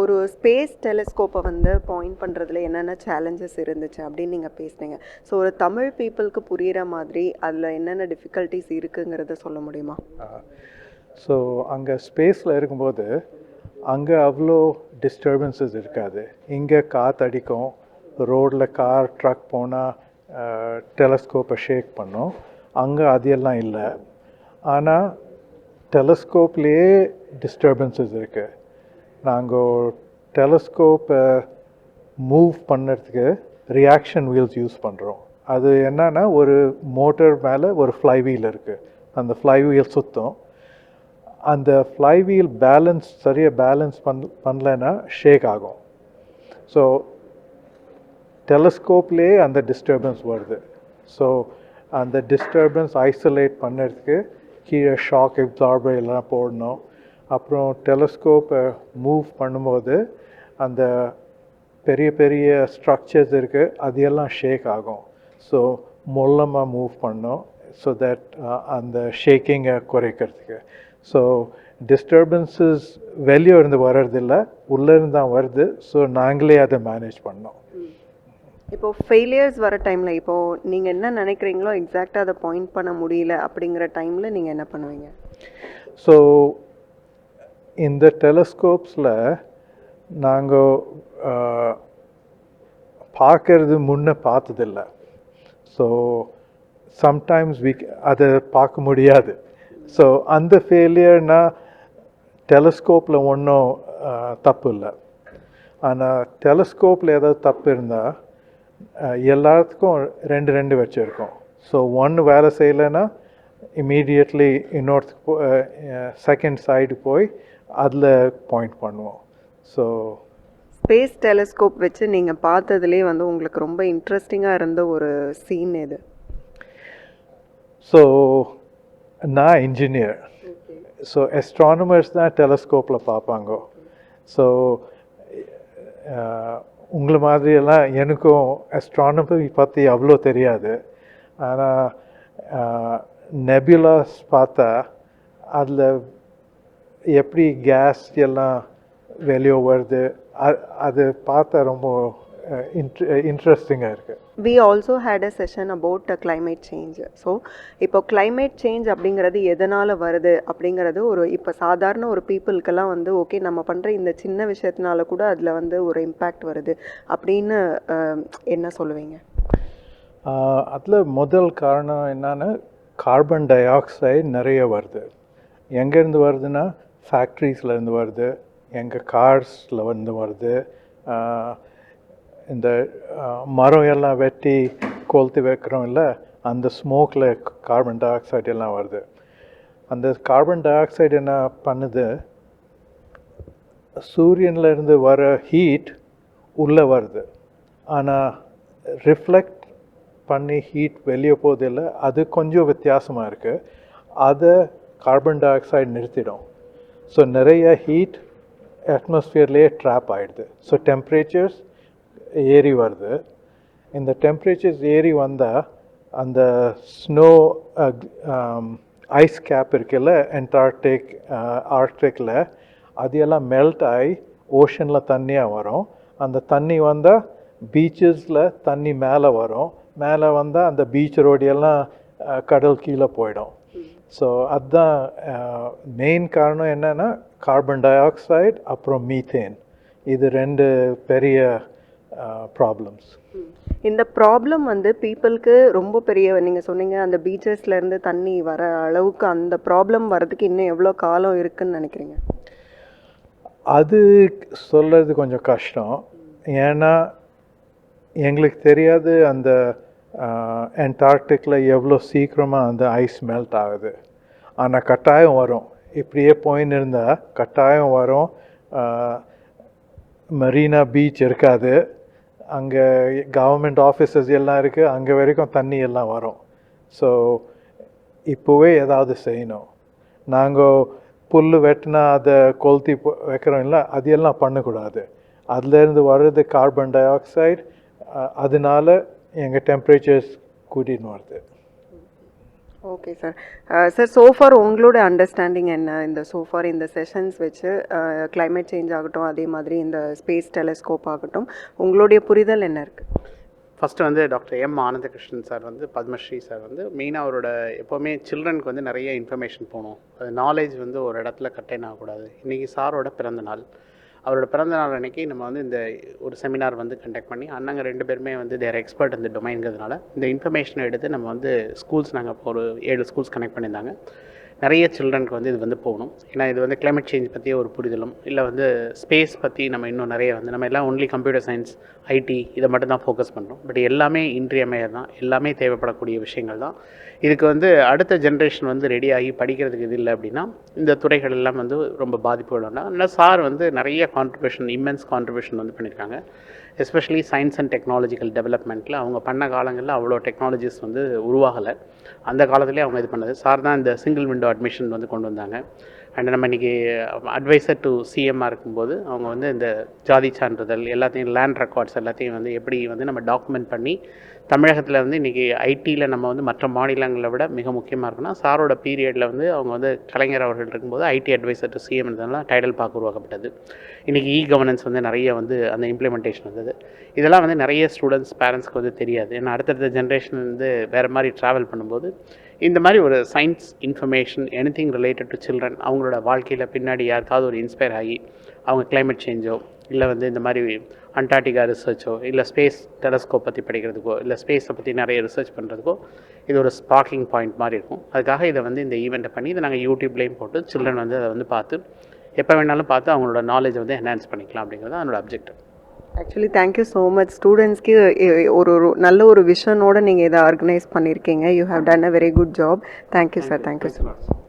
ஒரு ஸ்பேஸ் டெலிஸ்கோப்பை வந்து பாயிண்ட் பண்ணுறதுல என்னென்ன சேலஞ்சஸ் இருந்துச்சு அப்படின்னு நீங்கள் பேசுனீங்க. ஸோ ஒரு தமிழ் பீப்புளுக்கு புரிகிற மாதிரி அதில் என்னென்ன டிஃபிகல்ட்டிஸ் இருக்குங்கிறத சொல்ல முடியுமா? ஸோ அங்கே ஸ்பேஸில் இருக்கும்போது அங்கே அவ்வளோ டிஸ்டர்பன்சஸ் இருக்காது. இங்கே காற்றடிக்கும் ரோடில் கார் ட்ரக் போனால் டெலஸ்கோப்பை ஷேக் பண்ணும். அங்கே அதெல்லாம் இல்லை. ஆனால் டெலஸ்கோப்லேயே டிஸ்டர்பன்சஸ் இருக்குது நாங்கள் டெலஸ்கோப்பை மூவ் பண்ணுறதுக்கு ரியாக்ஷன் வீல்ஸ் யூஸ் பண்ணுறோம் அது என்னன்னா ஒரு மோட்டர் மேலே ஒரு ஃப்ளை வீல் இருக்குது அந்த ஃப்ளை வீல் சுற்றும் அந்த ஃப்ளை வீல் பேலன்ஸ் சரியாக பேலன்ஸ் பண் பண்ணலைன்னா ஷேக் ஆகும். ஸோ டெலஸ்கோப்லேயே அந்த டிஸ்டர்பன்ஸ் வருது. ஸோ அந்த டிஸ்டர்பன்ஸ் ஐசோலேட் பண்ணுறதுக்கு கீழே ஷாக் எப்சார்பர் எல்லாம் போடணும். அப்புறம் டெலஸ்கோப்பை மூவ் பண்ணும்போது அந்த பெரிய பெரிய ஸ்ட்ரக்சர்ஸ் இருக்குது அது எல்லாம் ஷேக் ஆகும். ஸோ மொல்லமாக மூவ் பண்ணோம் ஸோ தட் அந்த ஷேக்கிங்கை குறைக்கிறதுக்கு. ஸோ டிஸ்டர்பன்சஸ் வெளியே இருந்து வர்றதில்ல உள்ளே இருந்து தான் வருது ஸோ நாங்களே அதை மேனேஜ் பண்ணோம். இப்போ ஃபெயிலியர்ஸ் வர டைமில் இப்போ நீங்கள் என்ன நினைக்கிறீங்களோ எக்ஸாக்டாக அதை பாயிண்ட் பண்ண முடியல அப்படிங்கிற டைமில் நீங்கள் என்ன பண்ணுவீங்க? ஸோ இந்த டெலஸ்கோப்ஸில் நாங்கள் பார்க்கறது முன்னே பார்த்ததில்ல. ஸோ சம்டைம்ஸ் வீக் அதை பார்க்க முடியாது. ஸோ அந்த ஃபெயிலியர்னால் டெலஸ்கோப்பில் ஒன்றும் தப்பு இல்லை. ஆனால் டெலஸ்கோப்பில் ஏதாவது தப்பு இருந்தால் எல்லாத்துக்கும் ரெண்டு ரெண்டு வச்சுருக்கோம். ஸோ ஒன்று வேலை செய்யலைன்னா இமீடியட்லி இன்னொருத்துக்கு செகண்ட் சைடு போய் அதில் பாயிண்ட் பண்ணுவோம். ஸோ ஸ்பேஸ் டெலிஸ்கோப் வச்சு நீங்கள் பார்த்ததுலே வந்து உங்களுக்கு ரொம்ப இன்ட்ரெஸ்டிங்காக இருந்த ஒரு சீன் எது? ஸோ நான் இன்ஜினியர் ஸோ எஸ்ட்ரானமர்ஸ் தான் டெலஸ்கோப்பில் பார்ப்பாங்க. ஸோ உங்களை மாதிரியெல்லாம் எனக்கும் அஸ்ட்ரானமி பற்றி அவ்வளோ தெரியாது. ஆனால் நெபுலாஸ் பார்த்தா அதில் எப்படி கேஸ் எல்லாம் வெளியே வருது? அ- அது பார்த்தா ரொம்ப இன்ட்ரெஸ்டிங்காக இருக்குது we also had a session about climate change so இப்போ climate சேஞ்ச் அப்படிங்கிறது எதனால் வருது? அப்படிங்கிறது ஒரு இப்போ சாதாரண ஒரு பீப்புளுக்கெல்லாம் வந்து ஓகே நம்ம பண்ணுற இந்த சின்ன விஷயத்தினால கூட அதில் வந்து ஒரு இம்பேக்ட் வருது. அப்படின்னு என்ன சொல்லுவீங்க? அதில் முதல் காரணம் என்னன்னா கார்பன் டை ஆக்சைடு நிறைய வருது. எங்கேருந்து வருதுன்னா ஃபேக்ட்ரிஸ்லேருந்து வருது எங்கள் கார்ஸில் வந்து வருது இந்த மரம் எல்லாம் வெட்டி கொளுத்தி வைக்கிறோம் இல்லை அந்த ஸ்மோக்கில் கார்பன் டை ஆக்சைடு எல்லாம் வருது. அந்த கார்பன் டை ஆக்சைடு என்ன பண்ணுது? சூரியன்ல இருந்து வர ஹீட் உள்ளே வருது. ஆனால் ரிஃப்ளெக்ட் பண்ணி ஹீட் வெளியே போதில்லை அது கொஞ்சம் வித்தியாசமாக இருக்குது அதை கார்பன் டை ஆக்சைடு நிறுத்திடும். ஸோ நிறைய ஹீட் அட்மாஸ்ஃபியர்லேயே ட்ராப் ஆகிடுது ஸோ டெம்ப்ரேச்சர்ஸ் ஏறி வருது. இந்த டெம்ப்ரேச்சர்ஸ் ஏறி வந்தால் அந்த ஸ்னோ ஐஸ் கேப் இருக்குல்ல அண்டார்டிக் ஆர்க்டிக்கில் uh, அது எல்லாம் மெல்ட் ஆகி ஓஷனில் தண்ணியாக வரும். அந்த தண்ணி வந்தால் பீச்சஸில் தண்ணி மேலே வரும். மேலே வந்தால் அந்த பீச் ரோடியெல்லாம் uh, கடல் கீழே போயிடும். ஸோ அதுதான் மெயின் காரணம் என்னன்னா கார்பன் டை ஆக்சைடு அப்புறம் மீத்தேன் இது ரெண்டு பெரிய ப்ராப்ளம்ஸ் இந்த ப்ராப்ளம் வந்து பீப்புளுக்கு ரொம்ப பெரிய நீங்கள் சொன்னீங்க அந்த பீச்சஸ்ல இருந்து தண்ணி வர அளவுக்கு அந்த ப்ராப்ளம் வரதுக்கு இன்னும் எவ்வளோ காலம் இருக்குன்னு நினைக்கிறீங்க? அது சொல்கிறது கொஞ்சம் கஷ்டம். ஏன்னா எங்களுக்கு தெரியாது அந்த அண்டார்டிக்கில் எவ்வளோ சீக்கிரமாக அந்த ஐஸ் மெல்ட் ஆகுது. ஆனால் கட்டாயம் வரும். இப்படியே போயின்னு இருந்தால் கட்டாயம் வரும். மெரினா பீச் இருக்காது. அங்கே கவர்மெண்ட் ஆஃபீஸஸ் எல்லாம் இருக்குது அங்கே வரைக்கும் தண்ணி எல்லாம் வரும். ஸோ இப்போவே ஏதாவது செய்யணும். நாங்கள் புல் வெட்டினா அதை கொளுத்தி வைக்கிறோம் இல்லை அது எல்லாம் பண்ணக்கூடாது. அதுலேருந்து வர்றது கார்பன் டை ஆக்சைடு அதனால எங்கள் டெம்பரேச்சர்ஸ் கூட்டின்னு வருது. Okay sir sir so far உங்களோட அண்டர்ஸ்டாண்டிங் என்ன? இந்த சோஃபார் இந்த செஷன்ஸ் வச்சு uh, கிளைமேட் சேஞ்ச் ஆகட்டும் அதே மாதிரி இந்த ஸ்பேஸ் டெலஸ்கோப் ஆகட்டும் உங்களுடைய புரிதல் என்ன இருக்குது ஃபஸ்ட்டு வந்து டாக்டர் எம் ஆனந்தகிருஷ்ணன் சார் வந்து பத்மஸ்ரீ சார் வந்து மெயினாக அவரோட எப்போவுமே சில்ட்ரனுக்கு வந்து நிறைய இன்ஃபர்மேஷன் போகணும். அது நாலேஜ் வந்து ஒரு இடத்துல கட்டெயின் ஆகக்கூடாது. இன்றைக்கி சாரோட பிறந்த நாள். அவரோட பிறந்த நாள் அன்னைக்கு நம்ம வந்து இந்த ஒரு செமினார் வந்து கண்டக்ட் பண்ணி அண்ணங்க ரெண்டு பேருமே வந்து தேர் எக்ஸ்பர்ட் இந்த டொமைன்கிறதுனால இந்த இன்ஃபர்மேஷனை எடுத்து நம்ம வந்து ஸ்கூல்ஸ் நாங்கள் ஒரு ஏழு ஸ்கூல்ஸ் கனெக்ட் பண்ணியிருந்தாங்க. நிறைய சில்ட்ரனுக்கு வந்து இது வந்து போகணும். ஏன்னா இது வந்து கிளைமேட் சேஞ்ச் பற்றிய ஒரு புரிதலும் இல்லை வந்து ஸ்பேஸ் பற்றி நம்ம இன்னும் நிறைய வந்து நம்ம எல்லாம் ஒன்லி கம்ப்யூட்டர் சயின்ஸ் ஐடி இதை மட்டும் தான் ஃபோக்கஸ் பண்ணுறோம் பட் எல்லாமே இன்றியமையர் தான் எல்லாமே தேவைப்படக்கூடிய விஷயங்கள் தான். இதுக்கு வந்து அடுத்த ஜென்ரேஷன் வந்து ரெடி ஆகி படிக்கிறதுக்கு இது இல்லை அப்படின்னா இந்த துறைகள் எல்லாம் வந்து ரொம்ப பாதிப்பு ஆனால் சார் வந்து நிறைய கான்ட்ரிபியூஷன் இம்மென்ஸ் கான்ட்ரிபியூஷன் வந்து பண்ணியிருக்காங்க. எஸ்பெஷலி சயின்ஸ் அண்ட் டெக்னாலஜிக்கல் டெவலப்மெண்ட்டில் அவங்க பண்ண காலங்களில் அவ்வளோ டெக்னாலஜிஸ் வந்து உருவாகலை. அந்த காலத்துலேயே அவங்க இது பண்ணது. சார் தான் இந்த சிங்கிள் விண்டோ அட்மிஷன் வந்து கொண்டு வந்தாங்க. அண்ட் நம்ம இன்றைக்கி அட்வைசர் டு சிஎம்மாக இருக்கும்போது அவங்க வந்து இந்த ஜாதி சான்றிதழ் எல்லாத்தையும் லேண்ட் ரெக்கார்ட்ஸ் எல்லாத்தையும் வந்து எப்படி வந்து நம்ம டாக்குமெண்ட் பண்ணி தமிழகத்தில் வந்து இன்றைக்கி ஐடியில் நம்ம வந்து மற்ற மாநிலங்களை விட மிக முக்கியமாக இருக்குன்னா சாரோட பீரியடில் வந்து அவங்க வந்து கலைஞர் அவர்கள் இருக்கும்போது ஐடி அட்வைசர் டு சிஎம் இருந்ததுனால டைடல் பார்க்க உருவாக்கப்பட்டது. இன்றைக்கி இ கவர்னன்ஸ் வந்து நிறைய வந்து அந்த இம்ப்ளிமெண்டேஷன் வந்தது. இதெல்லாம் வந்து நிறைய ஸ்டூடெண்ட்ஸ் பேரண்ட்ஸ்க்கு வந்து தெரியாது. ஏன்னா அடுத்தடுத்த ஜென்ரேஷன் வந்து வேறு மாதிரி ட்ராவல் பண்ணும்போது இந்த மாதிரி ஒரு science information anything related to children அவங்களோட வாழ்க்கையில் பின்னாடி யாருக்காவது ஒரு இன்ஸ்பயர் ஆகி அவங்க கிளைமேட் சேஞ்சோ இல்லை வந்து இந்த மாதிரி அண்டார்டிகா ரிசர்ச்சோ இல்லை ஸ்பேஸ் டெலஸ்கோப் பற்றி படிக்கிறதுக்கோ இல்லை ஸ்பேஸை பற்றி நிறைய ரிசர்ச் பண்ணுறதுக்கோ இது ஒரு ஸ்பார்க்கிங் பாயிண்ட் மாதிரி இருக்கும். அதுக்காக இதை வந்து இந்த ஈவெண்ட்டை பண்ணி இதை நாங்கள் யூடியூப்லேயும் போட்டு சில்ட்ரன் வந்து அதை வந்து பார்த்து எப்போ வேணாலும் பார்த்து அவங்களோட நாலேஜ் வந்து என்ஹான்ஸ் பண்ணிக்கலாம் அப்படிங்கிறது அதனோட objective actually thank you so much ஸ்டூடெண்ட்ஸ்க்கு ஒரு ஒரு நல்ல ஒரு விஷனோட நீங்கள் இதை ஆர்கனைஸ் பண்ணியிருக்கீங்க you have done a very good job thank you sir thank you so much